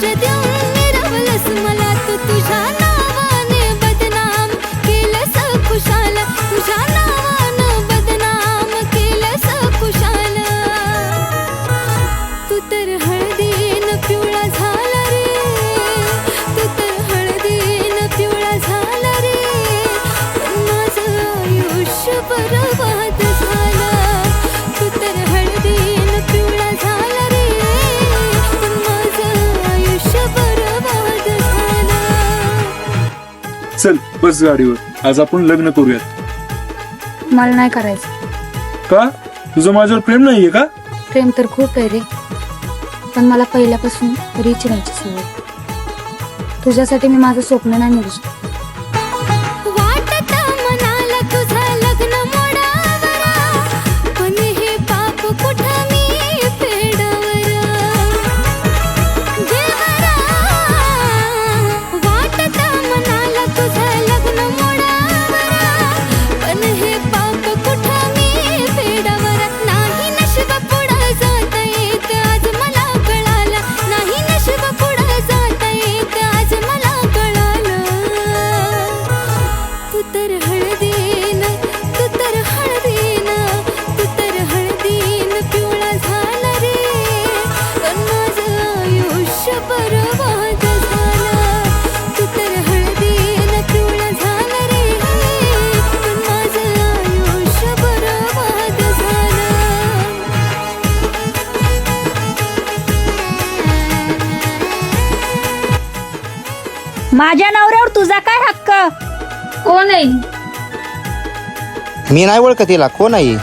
Trên चल बस गाडीवर. आज आपण लग्न करूयात. मला नाही करायचं. का? तुझं माझ्यावर प्रेम नाहीये का? प्रेम तर खूप आहे रे. पण मला पहिल्यापासून रिच राहायची सवय तुझ्यासाठी मी माझं स्वप्न नाही मिळू शकत. माझ्या नवऱ्यावर तुझा काय हक्क? कोण आहे? मी नाही ओळखत तिला कोण आहे?